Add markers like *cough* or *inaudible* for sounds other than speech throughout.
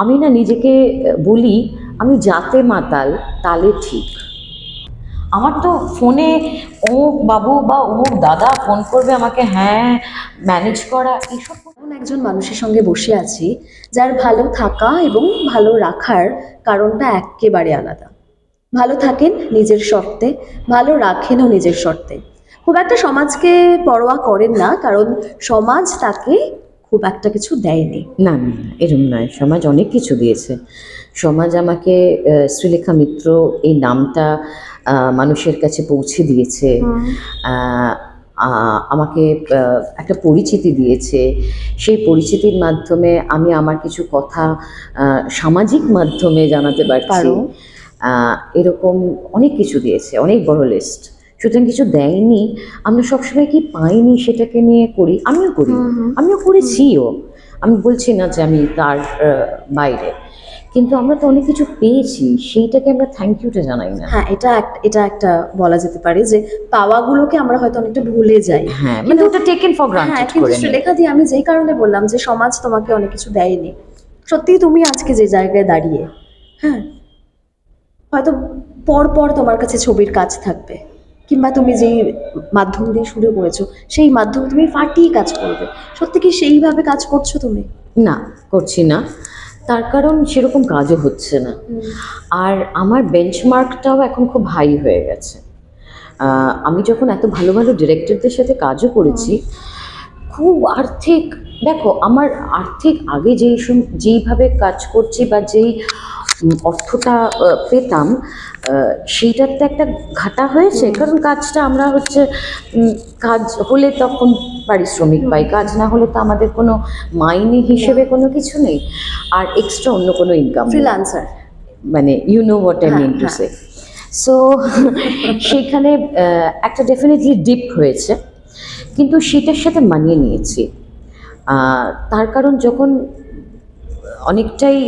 আমি না নিজেকে বলি, আমি যাতে মাতাল, তালে ঠিক। আমার তো ফোনে ও বাবু বা ও দাদা ফোন করবে আমাকে হ্যাঁ ম্যানেজ করা এইসব এমন একজন মানুষের সঙ্গে বসে আছি, যার ভালো থাকা এবং ভালো রাখার কারণটা একেবারে আলাদা। ভালো থাকেন নিজের শর্তে, ভালো রাখেনও নিজের শর্তে। খুব একটা সমাজকে পরোয়া করেন না, কারণ সমাজ তাকে খুব একটা কিছু দেয়নি। না না এরম নয়। সমাজ অনেক কিছু দিয়েছে। সমাজ আমাকে শ্রীলেখা মিত্র এই নামটা মানুষের কাছে পৌঁছে দিয়েছে। আমাকে একটা পরিচিতি দিয়েছে। সেই পরিচিতির মাধ্যমে আমি আমার কিছু কথা সামাজিক মাধ্যমে জানাতে পারছি। পারো। এরকম অনেক কিছু দিয়েছে অনেক বড় লিস্ট সুতরাং কিছু দেয়নি আমরা সবসময় কি পাইনি সেটাকে নিয়ে করি? আমিও করি। আমিও করেছিও। আমি বলছি না যে আমি তার বাইরে। কিন্তু আমরা তো অনেক কিছু পেয়েছি সেইটাকে আমরা থ্যাংক ইউটা জানাই না। হ্যাঁ এটা এটা একটা বলা যেতে পারে যে পাওয়াগুলোকে আমরা হয়তো অনেকটা ভুলে যাই। হ্যাঁ মানে ওটা টেকেন ফর হ্যাঁ গ্রান্টেড করে নিই। শ্রীলেখা দিয়ে আমি যেই কারণে বললাম যে সমাজ তোমাকে অনেক কিছু দেয়নি সত্যি তুমি আজকে যে জায়গায় দাঁড়িয়ে হ্যাঁ হয়তো পর পর তোমার কাছে ছবির কাজ থাকবে। কিংবা তুমি যেই মাধ্যম দিয়ে শুরু করেছ সেই মাধ্যমে তুমি ফাটিয়ে কাজ করবে। সত্যি কি সেইভাবে কাজ করছ তুমি? না করছি না। তার কারণ সেরকম কাজও হচ্ছে না। আর আমার বেঞ্চমার্কটাও এখন খুব হাই হয়ে গেছে। আমি যখন এত ভালো ভালো ডিরেক্টরদের সাথে কাজও করেছি খুব আর্থিক দেখো আমার আর্থিক আগে যেই যেইভাবে কাজ করছি বা যেই অর্থটা পেতাম সেইটার তো একটা ঘাটা হয়েছে। কারণ কাজটা আমরা হচ্ছে কাজ হলে তখন পারিশ্রমিক পাই। কাজ না হলে তো আমাদের কোনো মাইনে হিসেবে কোনো কিছু নেই। আর এক্সট্রা অন্য কোনো ইনকাম ফ্রিলান্সার মানে you know what I mean to. Say so সেখানে একটা ডেফিনেটলি ডিপ হয়েছে। কিন্তু সেটার সাথে মানিয়ে নিয়েছি। তার কারণ যখন অনেকটাই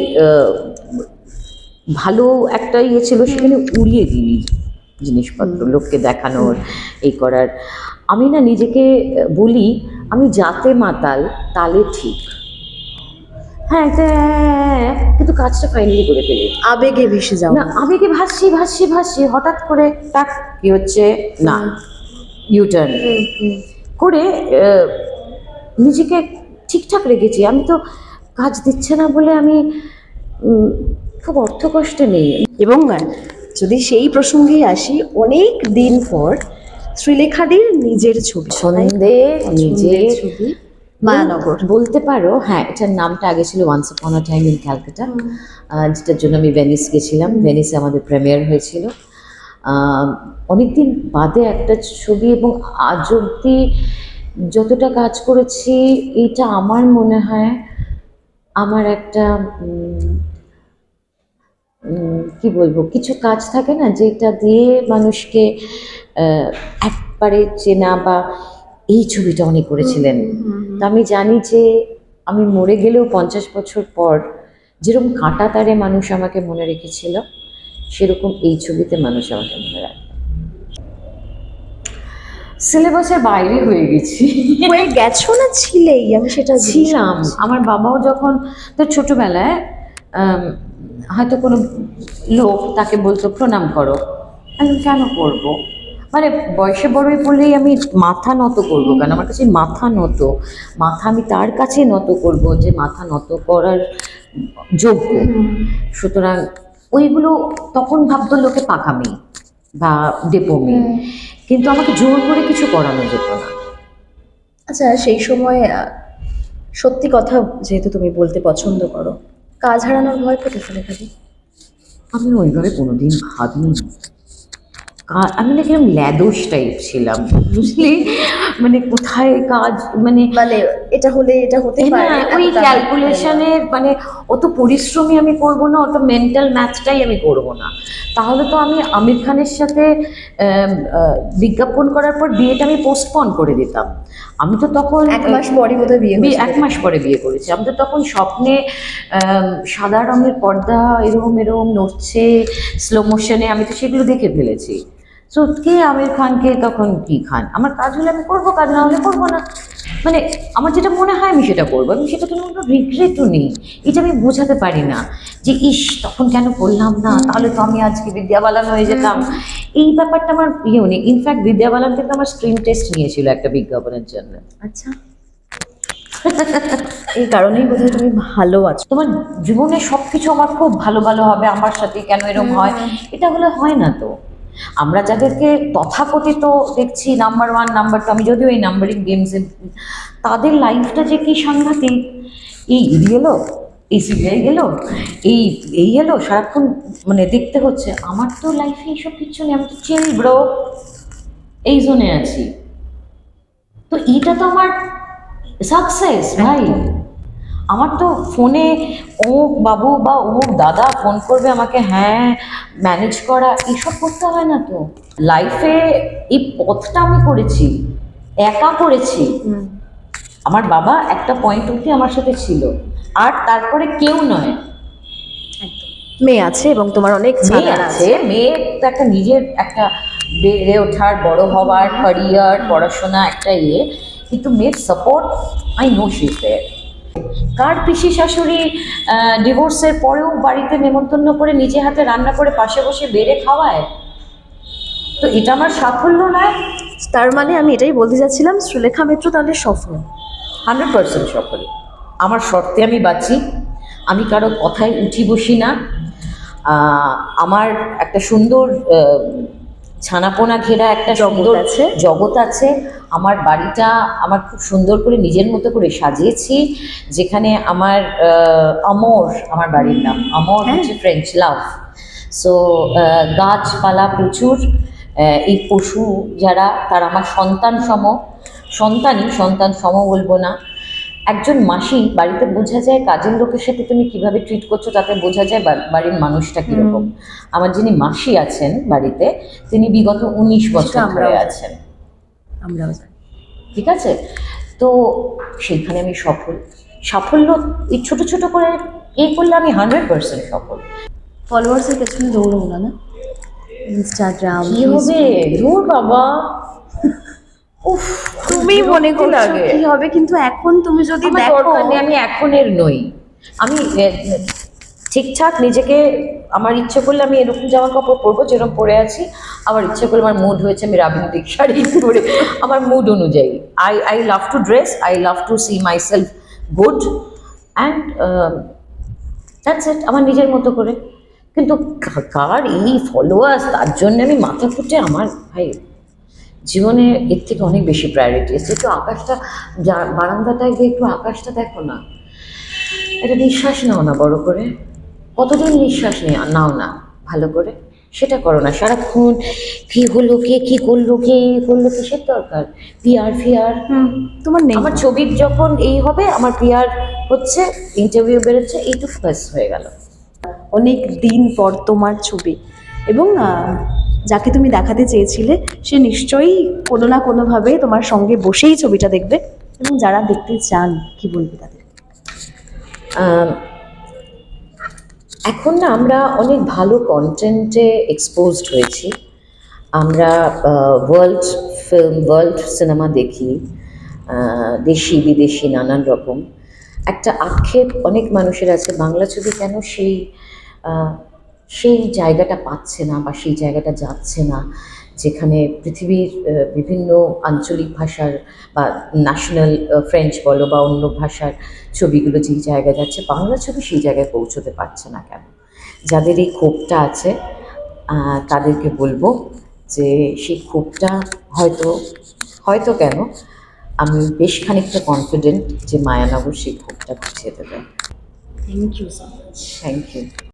ভালো একটা ইয়ে ছিল সেখানে উড়িয়ে দিই জিনিসপত্র লোককে দেখানোর এই করার। আমি না নিজেকে বলি আমি যাতে মাতাল তালে ঠিক। হ্যাঁ কিন্তু কাজটা ফাইনালি করে ফেলি। আবেগে ভেসে যাও। না আবেগে ভাসছি ভাসছি ভাসছি হঠাৎ করে টাক কি হচ্ছে? না ইউটার্ন। করে নিজেকে ঠিকঠাক রেখেছি। আমি তো কাজ দিচ্ছে না বলে আমি খুব অর্থ কষ্টে নেই এবং যদি সেই প্রসঙ্গেই আসি অনেক দিন পর শ্রীলেখাদির নিজের ছবি। নিজের ছবি। মায়ানগর। বলতে পারো হ্যাঁ এটার নামটা আগে ছিল once upon a time in Calcutta যেটার জন্য আমি ভেনিস গেছিলাম। ভেনিসে আমাদের প্রিমিয়ার হয়েছিল। অনেক দিন বাদে একটা ছবি এবং আজ অবধি যতটা কাজ করেছি এইটা আমার মনে হয় আমার একটা কি বলব কিছু কাজ থাকে না যেটা দিয়ে মানুষকে একবারে চেনা বা এই ছবিটা উনি করেছিলেন। তা আমি জানি যে আমি মরে গেলেও পঞ্চাশ বছর পর যেরকম কাঁটা তারে মানুষ আমাকে মনে রেখেছিল সেরকম এই ছবিতে মানুষ আমাকে মনে রাখবে সিলেবাসের বাইরে হয়ে গেছি। হয়ে গেছো না ছিলেই? আমি সেটা ছিলাম। আমার বাবাও যখন তো ছোটবেলায় হয়তো কোনো লোক তাকে বলতো প্রণাম করো। আমি কেন করব? মানে বয়সে বড়ই পড়লেই আমি মাথা নত করব কেন? আমার কাছে মাথা নত মাথা আমি তার কাছে নত করব যে মাথা নত করার যোগ্য। সুতরাং ওইগুলো তখন ভাবতো লোকে পাকামি বা ডেপোমি কিন্তু আমাকে জোর করে কিছু করানো যেত না। আচ্ছা সেই সময় সত্যি কথা যেহেতু তুমি বলতে পছন্দ করো কাজ হারানোর ভয় কেটে ফেলে থাকি আমি ওইভাবে কোনোদিন ভাবিনি? আমি না কীরকম ল্যাদোস টাইপ ছিলাম বুঝলি? মানে কোথায় কাজ মানে মানে এটা হলে এটা হতে পারে ওই ক্যালকুলেশনের মানে অত পরিশ্রমী আমি করব না অত মেন্টাল ম্যাথটাই আমি করব না। তাহলে তো আমি আমির খানের সাথে বিজ্ঞাপন করার পর বিয়েটা আমি পোস্টপন করে দিতাম। আমি তো তখন এক মাস পরে বোধহয় বিয়ে বিয়ে এক মাস পরে বিয়ে করেছি। আমি তো তখন স্বপ্নে সাদা রঙের পর্দা এরকম এরকম নড়ছে স্লো মোশনে আমি তো সেগুলো দেখে ফেলেছি। তো কে আমির খানকে তখন কি খান? আমার কাজ হলে আমি করব কাজ না হলে করব না। মানে আমার যেটা মনে হয় আমি সেটা করব এবং সেটা কোনো রিগ্রেটও নেই। এটা আমি বোঝাতে পারি না যে ইস তখন কেন করলাম না? তাহলে তো আমি আজকে বিদ্যাবালান হয়ে যেতাম। এই ব্যাপারটা আমার ইয়েও নেই। ইনফ্যাক্ট বিদ্যাবালান থেকে আমার স্ক্রিন টেস্ট নিয়েছিল একটা বিজ্ঞাপনের জন্য। আচ্ছা। *laughs* এই কারণেই বোধহয় তুমি ভালো আছো। তোমার জীবনে সব কিছু আমার খুব ভালো ভালো হবে আমার সাথে কেন এরকম হয়? এটা হলে হয় না তো। আমরা যাদেরকে তথাকথিত দেখছি নাম্বার ওয়ান নাম্বার টু আমি যদিও এই নাম্বারিং গেমসে তাদের লাইফটা যে কি সাংঘাতিক? এই ইডি এলো, এই সিবিআই গেল এই এই এলো, সারাক্ষণ মানে দেখতে হচ্ছে। আমার তো লাইফে এইসব কিছু নেই, আমি তো চিল ব্রো এই জোনে আছি। তো এইটা তো আমার সাকসেস ভাই। আমার তো ফোনে অমুক বাবু বা অমুক দাদা ফোন করবে আমাকে হ্যাঁ ম্যানেজ করা। এসব করতে হয় না তো। লাইফে এই পথটা আমি করেছি একা করেছি। আমার বাবা একটা পয়েন্ট অব্দি আমার সাথে ছিল আর তারপরে কেউ নয়। মেয়ে আছে এবং তোমার অনেক মেয়ে আছে মেয়ে তো একটা নিজের একটা বেড়ে ওঠার বড় হওয়ার ক্যারিয়ার পড়াশোনা একটা ইয়ে। কিন্তু মেয়ের support I know she's there কার পিসি শাশুড়ি ডিভোর্সের পরেও বাড়িতে নেমন্তন্ন করে নিজে হাতে রান্না করে পাশে বসে বেড়ে খাওয়ায়? তো এটা আমার সাফল্য নয়। তার মানে আমি এটাই বলতে যাচ্ছিলাম শ্রীলেখা মিত্র তাহলে সফল। হান্ড্রেড পার্সেন্ট সফল। আমার শর্তে আমি বাঁচি আমি কারও কথায় উঠি বসি না। আমার একটা সুন্দর আহ, ছানাপোনা ঘেরা একটা জগৎ সুন্দর আছে। জগৎ আছে। আমার বাড়িটা আমার খুব সুন্দর করে নিজের মতো করে সাজিয়েছি যেখানে আমার আহ, অমর আমার বাড়ির নাম। অমর হ্যাঁ। হচ্ছে ফ্রেঞ্চ লাভ সো গাছপালা প্রচুর। এই পশু যারা তারা আমার সন্তান সম সন্তানই সন্তান সম বলব না। একজন মাসি বাড়িতে বোঝা যায় কাজের লোকের সাথে তুমি কীভাবে ট্রিট করছ তাতে বোঝা যায় বাড়ির মানুষটা কীরকম। আমার যিনি মাসি আছেন বাড়িতে তিনি বিগত উনিশ বছর ধরে আছেন। আমরাও ঠিক আছে? তো সেইখানে আমি সফল। সাফল্য এই ছোট ছোট করে এই করলে আমি হান্ড্রেড পার্সেন্ট সফল। ফলোয়ার্সের পেছনে দৌড়ো না না? ইনস্টাগ্রাম কি হবে? ধুর বাবা। উফ তুমি মনে করছ কি হবে? কিন্তু এখন তুমি যদি দেখো আমি এখনের নই। আমি ঠিকঠাক নিজেকে আমার ইচ্ছে করলে আমি এরকম জামা কাপড় পরবো যেরকম পরে আছি। আমার ইচ্ছে করলে আমার মুড হয়েছে আমি রাবীন্দ্রিক শাড়ি পরে। আমার মুড অনুযায়ী। I I love to dress I love to see myself good and that's it আমার নিজের মতো করে। কিন্তু কার এই ফলোয়ার্স তার জন্য আমি মাথা ফুটে আমার ভাই জীবনে এর থেকে অনেক বেশি প্রায়োরিটি আছে। একটু আকাশটা বারান্দাটায় গিয়ে একটু আকাশটা দেখো না একটা নিঃশ্বাস নাও না বড় করে। কতদিন নিঃশ্বাস নাও না ভালো করে। সেটা করো না। সারাক্ষণ কি হলো কে কি করল কে করল কিসের দরকার? পিয়ার হুম তোমার নেই। আমার ছবির যখন এই হবে আমার পিয়ার হচ্ছে ইন্টারভিউ বেরোচ্ছে এইটুকু ব্যাস হয়ে গেল। অনেক দিন পর তোমার ছবি। এবং যাকে তুমি দেখাতে চেয়েছিলে, সে নিশ্চয়ই কোনো না কোনোভাবে তোমার সঙ্গে বসেই ছবিটা দেখবে এবং যারা দেখতে চান, কি বলবে তাদের? এখন না আমরা অনেক ভালো কন্টেন্টে এক্সপোজড হয়েছি। আমরা ওয়ার্ল্ড ফিল্ম ওয়ার্ল্ড সিনেমা দেখি দেশি, বিদেশি, নানান রকম। একটা আক্ষেপ অনেক মানুষের আছে, বাংলা ছবি কেন সেই সেই জায়গাটা পাচ্ছে না বা সেই জায়গাটা যাচ্ছে না যেখানে পৃথিবীর বিভিন্ন আঞ্চলিক ভাষার বা ন্যাশনাল ফ্রেঞ্চ বলো বা অন্য ভাষার ছবিগুলো যেই জায়গায় যাচ্ছে বাংলা ছবি সেই জায়গায় পৌঁছতে পারছে না কেন? যাদের এই ক্ষোভটা আছে তাদেরকে বলব যে সেই ক্ষোভটা হয়তো হয়তো কেন? আমি বেশ খানিকটা কনফিডেন্ট যে মায়ানগর সেই ক্ষোভটা বুঝিয়ে দেবে। Thank you so much thank you